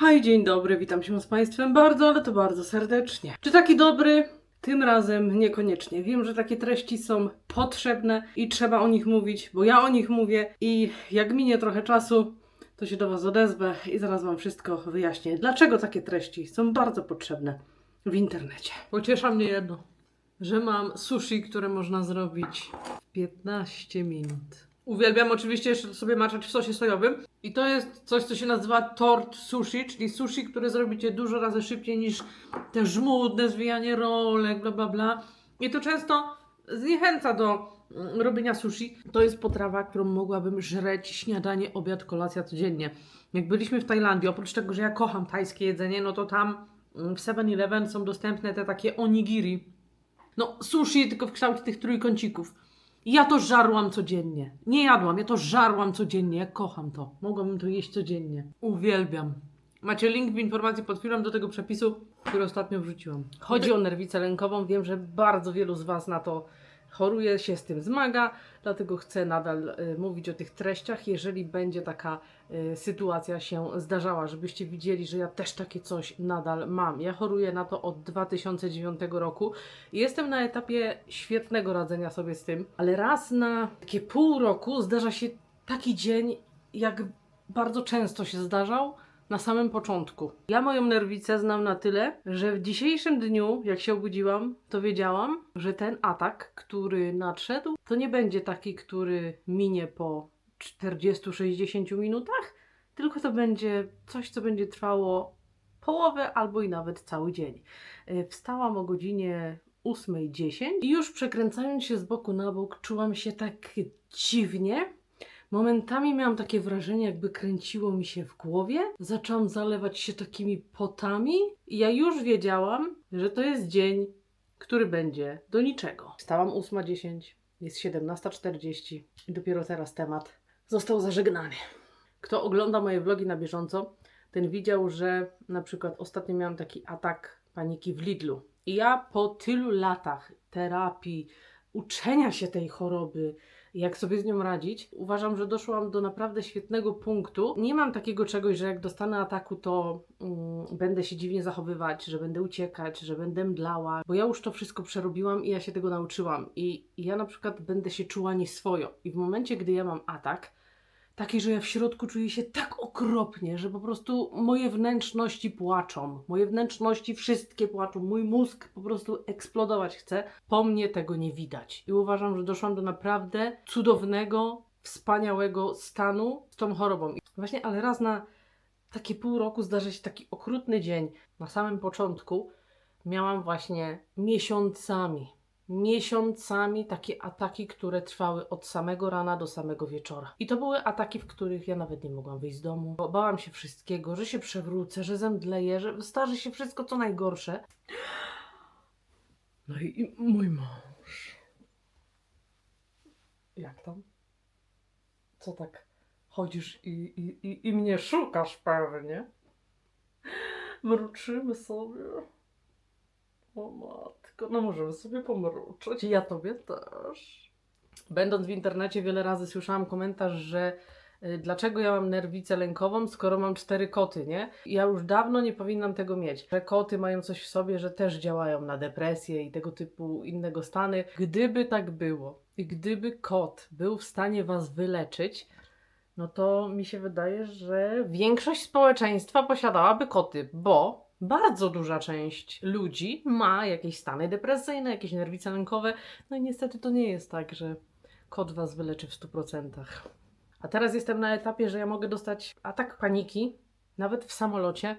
Hej, dzień dobry, witam się z Państwem bardzo, ale to bardzo serdecznie. Czy taki dobry? Tym razem niekoniecznie. Wiem, że takie treści są potrzebne i trzeba o nich mówić, bo ja o nich mówię i jak minie trochę czasu, to się do Was odezwę i zaraz Wam wszystko wyjaśnię. Dlaczego takie treści są bardzo potrzebne w internecie? Pociesza mnie jedno, że mam sushi, które można zrobić w 15 minut. Uwielbiam oczywiście sobie maczać w sosie sojowym. I to jest coś, co się nazywa tort sushi, czyli sushi, które zrobicie dużo razy szybciej niż te żmudne zwijanie rolek, bla bla bla. I to często zniechęca do mm, robienia sushi. To jest potrawa, którą mogłabym żreć śniadanie, obiad, kolacja codziennie. Jak byliśmy w Tajlandii, oprócz tego, że ja kocham tajskie jedzenie, no to tam mm, w 7-Eleven są dostępne te takie onigiri. No, sushi tylko w kształcie tych trójkącików. Ja to żarłam codziennie. Nie jadłam, ja to żarłam codziennie. Ja kocham to. Mogłabym to jeść codziennie. Uwielbiam. Macie link w informacji pod filmem do tego przepisu, który ostatnio wrzuciłam. Chodzi o nerwicę lękową. Wiem, że bardzo wielu z Was na to choruje, się z tym zmaga, dlatego chcę nadal y, mówić o tych treściach, jeżeli będzie taka y, sytuacja się zdarzała, żebyście widzieli, że ja też takie coś nadal mam. Ja choruję na to od 2009 roku i jestem na etapie świetnego radzenia sobie z tym, ale raz na takie pół roku zdarza się taki dzień, jak bardzo często się zdarzał, na samym początku. Ja moją nerwicę znam na tyle, że w dzisiejszym dniu, jak się obudziłam, to wiedziałam, że ten atak, który nadszedł, to nie będzie taki, który minie po 40-60 minutach, tylko to będzie coś, co będzie trwało połowę albo i nawet cały dzień. Y, Wstałam o godzinie 8.10 i już przekręcając się z boku na bok, czułam się tak dziwnie, Momentami miałam takie wrażenie, jakby kręciło mi się w głowie. Zaczęłam zalewać się takimi potami i ja już wiedziałam, że to jest dzień, który będzie do niczego. Wstałam 8.10, jest 17.40 i dopiero teraz temat został zażegnany. Kto ogląda moje vlogi na bieżąco, ten widział, że na przykład ostatnio miałam taki atak paniki w Lidlu. I ja po tylu latach terapii, uczenia się tej choroby, jak sobie z nią radzić. Uważam, że doszłam do naprawdę świetnego punktu. Nie mam takiego czegoś, że jak dostanę ataku, to mm, będę się dziwnie zachowywać, że będę uciekać, że będę mdlała, bo ja już to wszystko przerobiłam i ja się tego nauczyłam. I ja na przykład będę się czuła nieswojo. I w momencie, gdy ja mam atak, taki, że ja w środku czuję się tak okropnie, że po prostu moje wnętrzności płaczą. Moje wnętrzności wszystkie płaczą. Mój mózg po prostu eksplodować chce. Po mnie tego nie widać. I uważam, że doszłam do naprawdę cudownego, wspaniałego stanu z tą chorobą. I Właśnie, ale raz na takie pół roku zdarzy się taki okrutny dzień. Na samym początku miałam właśnie miesiącami, miesiącami takie ataki, które trwały od samego rana do samego wieczora. I to były ataki, w których ja nawet nie mogłam wyjść z domu. Bo Bałam się wszystkiego, że się przewrócę, że zemdleję, że starzy się wszystko co najgorsze. No i mój mąż. Jak tam? Co tak chodzisz i, i, i, i mnie szukasz pewnie? Mruczymy sobie. O matko, no możemy sobie pomruczyć. Ja tobie też. Będąc w internecie wiele razy słyszałam komentarz, że y, dlaczego ja mam nerwicę lękową, skoro mam cztery koty, nie? Ja już dawno nie powinnam tego mieć. Że koty mają coś w sobie, że też działają na depresję i tego typu innego stany. Gdyby tak było i gdyby kot był w stanie was wyleczyć, no to mi się wydaje, że większość społeczeństwa posiadałaby koty, bo bardzo duża część ludzi ma jakieś stany depresyjne, jakieś nerwice lękowe. No i niestety to nie jest tak, że kot was wyleczy w 100%. A teraz jestem na etapie, że ja mogę dostać atak paniki, nawet w samolocie,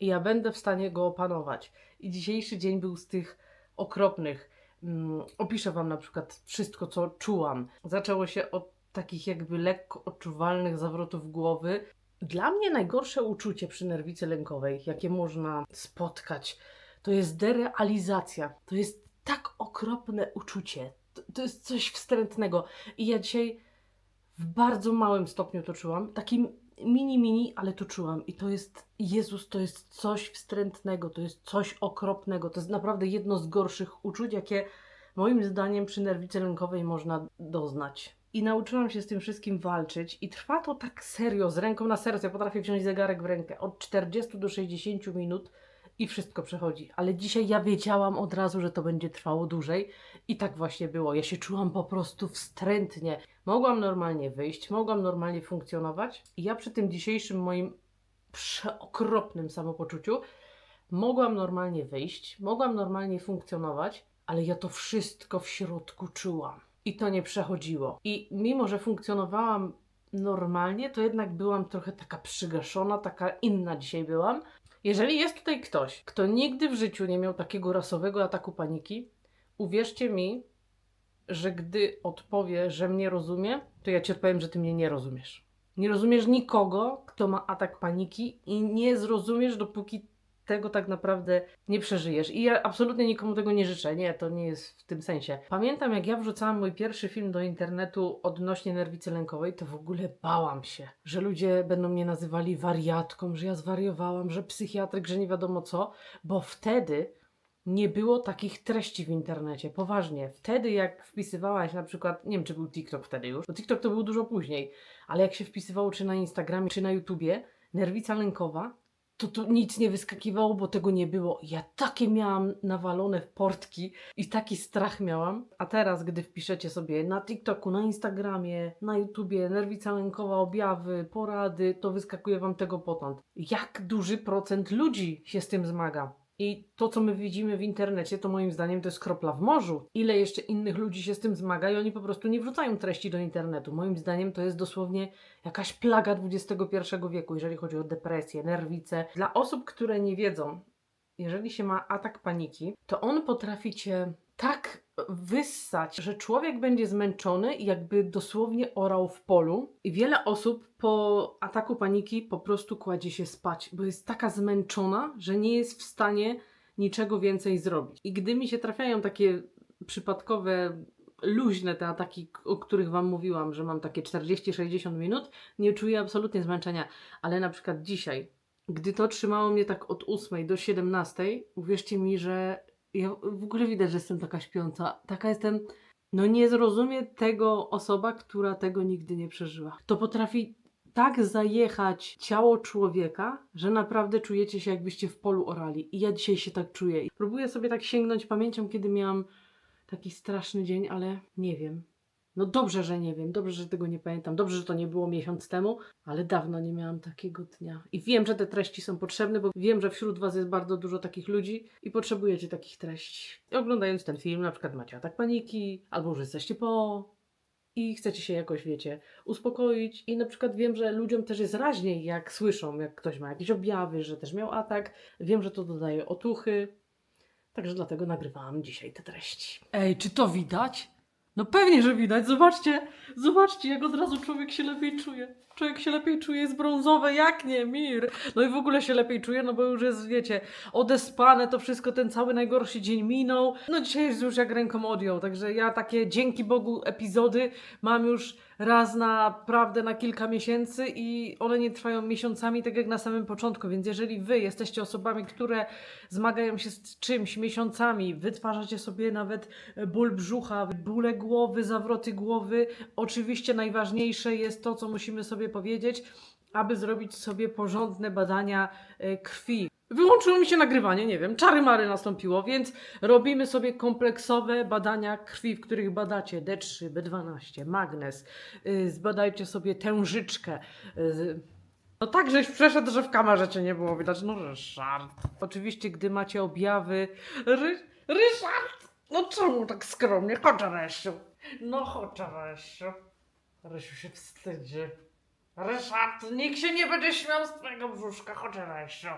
i ja będę w stanie go opanować. I dzisiejszy dzień był z tych okropnych. Mm, opiszę Wam na przykład wszystko, co czułam. Zaczęło się od takich jakby lekko odczuwalnych zawrotów głowy. Dla mnie najgorsze uczucie przy nerwicy lękowej, jakie można spotkać, to jest derealizacja. To jest tak okropne uczucie. To, to jest coś wstrętnego. I ja dzisiaj w bardzo małym stopniu to czułam. Takim mini, mini, ale to czułam. I to jest, Jezus, to jest coś wstrętnego, to jest coś okropnego. To jest naprawdę jedno z gorszych uczuć, jakie moim zdaniem przy nerwicy lękowej można doznać. I nauczyłam się z tym wszystkim walczyć i trwa to tak serio, z ręką na serce. Ja potrafię wziąć zegarek w rękę od 40 do 60 minut i wszystko przechodzi. Ale dzisiaj ja wiedziałam od razu, że to będzie trwało dłużej i tak właśnie było. Ja się czułam po prostu wstrętnie. Mogłam normalnie wyjść, mogłam normalnie funkcjonować i ja przy tym dzisiejszym moim przeokropnym samopoczuciu mogłam normalnie wyjść, mogłam normalnie funkcjonować, ale ja to wszystko w środku czułam. I to nie przechodziło. I mimo, że funkcjonowałam normalnie, to jednak byłam trochę taka przygaszona, taka inna dzisiaj byłam. Jeżeli jest tutaj ktoś, kto nigdy w życiu nie miał takiego rasowego ataku paniki, uwierzcie mi, że gdy odpowie, że mnie rozumie, to ja ci odpowiem, że ty mnie nie rozumiesz. Nie rozumiesz nikogo, kto ma atak paniki i nie zrozumiesz, dopóki tego tak naprawdę nie przeżyjesz. I ja absolutnie nikomu tego nie życzę. Nie, to nie jest w tym sensie. Pamiętam, jak ja wrzucałam mój pierwszy film do internetu odnośnie nerwicy lękowej, to w ogóle bałam się, że ludzie będą mnie nazywali wariatką, że ja zwariowałam, że psychiatryk, że nie wiadomo co, bo wtedy nie było takich treści w internecie. Poważnie. Wtedy, jak wpisywałaś na przykład, nie wiem, czy był TikTok wtedy już, bo TikTok to był dużo później, ale jak się wpisywało czy na Instagramie, czy na YouTubie, nerwica lękowa, to tu nic nie wyskakiwało, bo tego nie było. Ja takie miałam nawalone w portki i taki strach miałam. A teraz, gdy wpiszecie sobie na TikToku, na Instagramie, na YouTubie, nerwica lękowa, objawy, porady, to wyskakuje wam tego potąd. Jak duży procent ludzi się z tym zmaga? I to, co my widzimy w internecie, to moim zdaniem to jest kropla w morzu. Ile jeszcze innych ludzi się z tym zmaga i oni po prostu nie wrzucają treści do internetu. Moim zdaniem to jest dosłownie jakaś plaga XXI wieku, jeżeli chodzi o depresję, nerwice. Dla osób, które nie wiedzą, jeżeli się ma atak paniki, to on potrafi cię tak wyssać, że człowiek będzie zmęczony i jakby dosłownie orał w polu. I wiele osób po ataku paniki po prostu kładzie się spać, bo jest taka zmęczona, że nie jest w stanie niczego więcej zrobić. I gdy mi się trafiają takie przypadkowe luźne te ataki, o których Wam mówiłam, że mam takie 40-60 minut, nie czuję absolutnie zmęczenia. Ale na przykład dzisiaj, gdy to trzymało mnie tak od 8 do 17, uwierzcie mi, że ja w ogóle widać, że jestem taka śpiąca. Taka jestem. No nie zrozumie tego osoba, która tego nigdy nie przeżyła. To potrafi tak zajechać ciało człowieka, że naprawdę czujecie się jakbyście w polu orali. I ja dzisiaj się tak czuję. Próbuję sobie tak sięgnąć pamięcią, kiedy miałam taki straszny dzień, ale nie wiem. No dobrze, że nie wiem, dobrze, że tego nie pamiętam, dobrze, że to nie było miesiąc temu, ale dawno nie miałam takiego dnia. I wiem, że te treści są potrzebne, bo wiem, że wśród Was jest bardzo dużo takich ludzi i potrzebujecie takich treści. I oglądając ten film, na przykład macie atak paniki, albo już jesteście po i chcecie się jakoś, wiecie, uspokoić. I na przykład wiem, że ludziom też jest raźniej, jak słyszą, jak ktoś ma jakieś objawy, że też miał atak. Wiem, że to dodaje otuchy. Także dlatego nagrywałam dzisiaj te treści. Ej, czy to widać? No pewnie, że widać. Zobaczcie, zobaczcie, jak od razu człowiek się lepiej czuje. Człowiek się lepiej czuje, jest brązowe, jak nie, mir. No i w ogóle się lepiej czuje, no bo już jest, wiecie, odespane to wszystko, ten cały najgorszy dzień minął. No dzisiaj jest już jak ręką odjął, także ja takie, dzięki Bogu, epizody mam już raz naprawdę na kilka miesięcy i one nie trwają miesiącami, tak jak na samym początku, więc jeżeli wy jesteście osobami, które zmagają się z czymś miesiącami, wytwarzacie sobie nawet ból brzucha, bóle głowy, zawroty głowy, oczywiście najważniejsze jest to, co musimy sobie powiedzieć, aby zrobić sobie porządne badania e, krwi. Wyłączyło mi się nagrywanie, nie wiem, czary mary nastąpiło, więc robimy sobie kompleksowe badania krwi, w których badacie D3, B12, magnez, zbadajcie sobie tężyczkę. Yy. No tak, żeś przeszedł, że w kamerze cię nie było widać, no Ryszard. Oczywiście, gdy macie objawy... Ry Ryszard! No czemu tak skromnie? Chodź, Rysiu. No chodź, Rysiu. Rysiu się wstydzi. Ryszard, nikt się nie będzie śmiał z twojego brzuszka, chodź, Rysiu.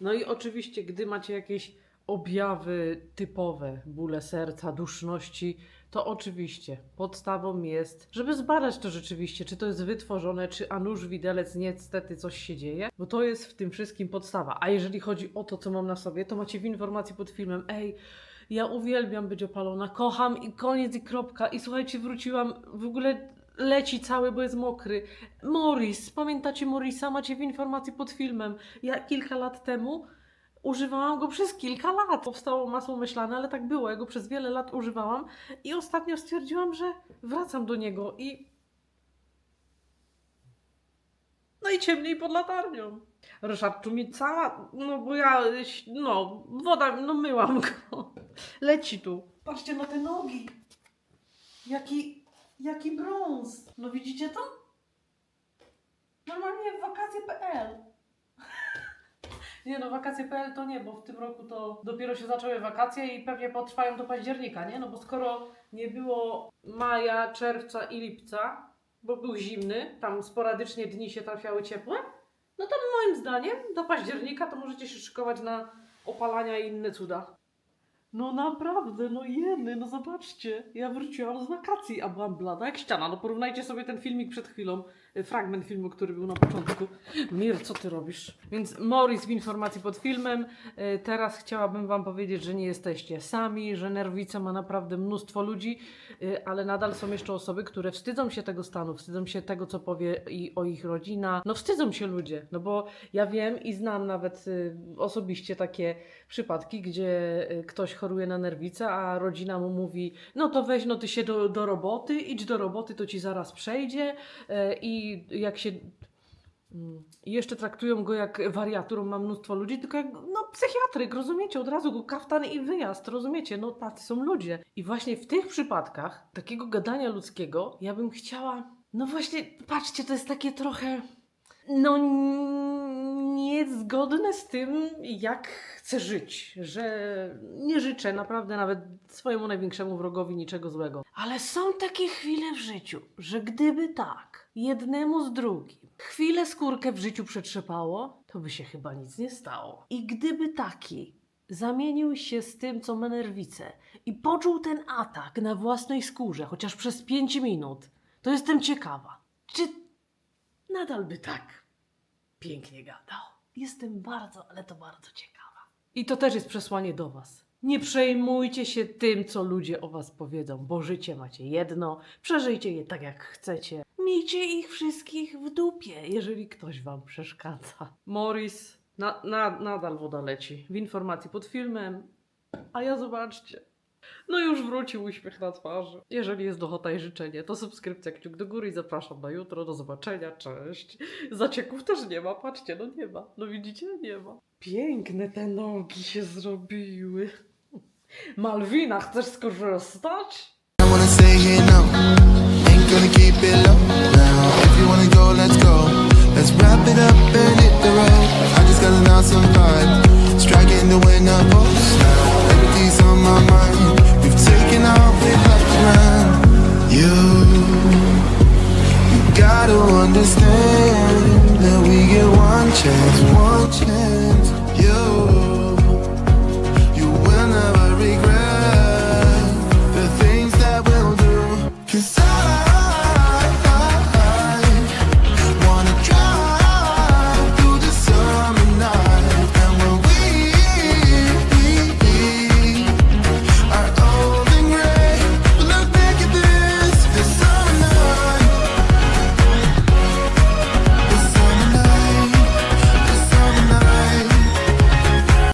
No i oczywiście, gdy macie jakieś objawy typowe, bóle serca, duszności, to oczywiście podstawą jest, żeby zbadać to rzeczywiście, czy to jest wytworzone, czy a nuż widelec niestety coś się dzieje, bo to jest w tym wszystkim podstawa. A jeżeli chodzi o to, co mam na sobie, to macie w informacji pod filmem, ej, ja uwielbiam być opalona, kocham i koniec i kropka. I słuchajcie, wróciłam w ogóle leci cały, bo jest mokry. Morris, pamiętacie Morrisa? Macie w informacji pod filmem. Ja kilka lat temu używałam go przez kilka lat. Powstało masło myślane, ale tak było. Ja go przez wiele lat używałam i ostatnio stwierdziłam, że wracam do niego i. No i ciemniej pod latarnią. Ryszard, tu mi cała. No bo ja. No, woda, no myłam go. Leci tu. Patrzcie na te nogi. Jaki. Jaki brąz. No widzicie to? Normalnie wakacje.pl. Nie no, wakacje.pl to nie, bo w tym roku to dopiero się zaczęły wakacje i pewnie potrwają do października, nie? No bo skoro nie było maja, czerwca i lipca, bo był zimny, tam sporadycznie dni się trafiały ciepłe, no to moim zdaniem do października to możecie się szykować na opalania i inne cuda. No naprawdę, no jeny, no zobaczcie. Ja wróciłam z wakacji, a byłam blada jak ściana. No porównajcie sobie ten filmik przed chwilą, fragment filmu, który był na początku. Mir, co ty robisz? Więc Morris w informacji pod filmem. Y, Teraz chciałabym wam powiedzieć, że nie jesteście sami, że Nerwica ma naprawdę mnóstwo ludzi, y, ale nadal są jeszcze osoby, które wstydzą się tego stanu, wstydzą się tego, co powie i o ich rodzina. No wstydzą się ludzie, no bo ja wiem i znam nawet y, osobiście takie przypadki, gdzie ktoś choruje na nerwicę, a rodzina mu mówi, no to weź, no ty się do, do roboty, idź do roboty, to ci zaraz przejdzie y, i jak się... mm, I jeszcze traktują go jak wariatur, on ma mnóstwo ludzi, tylko jak, no psychiatryk, rozumiecie, od razu go kaftan i wyjazd, rozumiecie, no tacy są ludzie. I właśnie w tych przypadkach, takiego gadania ludzkiego, ja bym chciała, no właśnie, patrzcie, to jest takie trochę, no niezgodne z tym, jak chcę żyć, że nie życzę naprawdę nawet swojemu największemu wrogowi niczego złego. Ale są takie chwile w życiu, że gdyby tak, jednemu z drugim, chwilę skórkę w życiu przetrzepało, to by się chyba nic nie stało. I gdyby taki zamienił się z tym, co ma nerwicę i poczuł ten atak na własnej skórze, chociaż przez 5 minut, to jestem ciekawa, czy nadal by tak pięknie gadał. Jestem bardzo, ale to bardzo ciekawa. I to też jest przesłanie do Was. Nie przejmujcie się tym, co ludzie o Was powiedzą, bo życie macie jedno, przeżyjcie je tak, jak chcecie. Miejcie ich wszystkich w dupie, jeżeli ktoś Wam przeszkadza. Morris, na, na, nadal woda leci. W informacji pod filmem. A ja zobaczcie. No już wrócił uśmiech na twarzy. Jeżeli jest ochota i życzenie, to subskrypcja, kciuk do góry i zapraszam na jutro. Do zobaczenia, cześć. Zacieków też nie ma, patrzcie, no nie ma. No widzicie, nie ma. Piękne te nogi się zrobiły. Malwina, chcesz skorzystać? Gonna keep it low now. If you wanna go, let's go.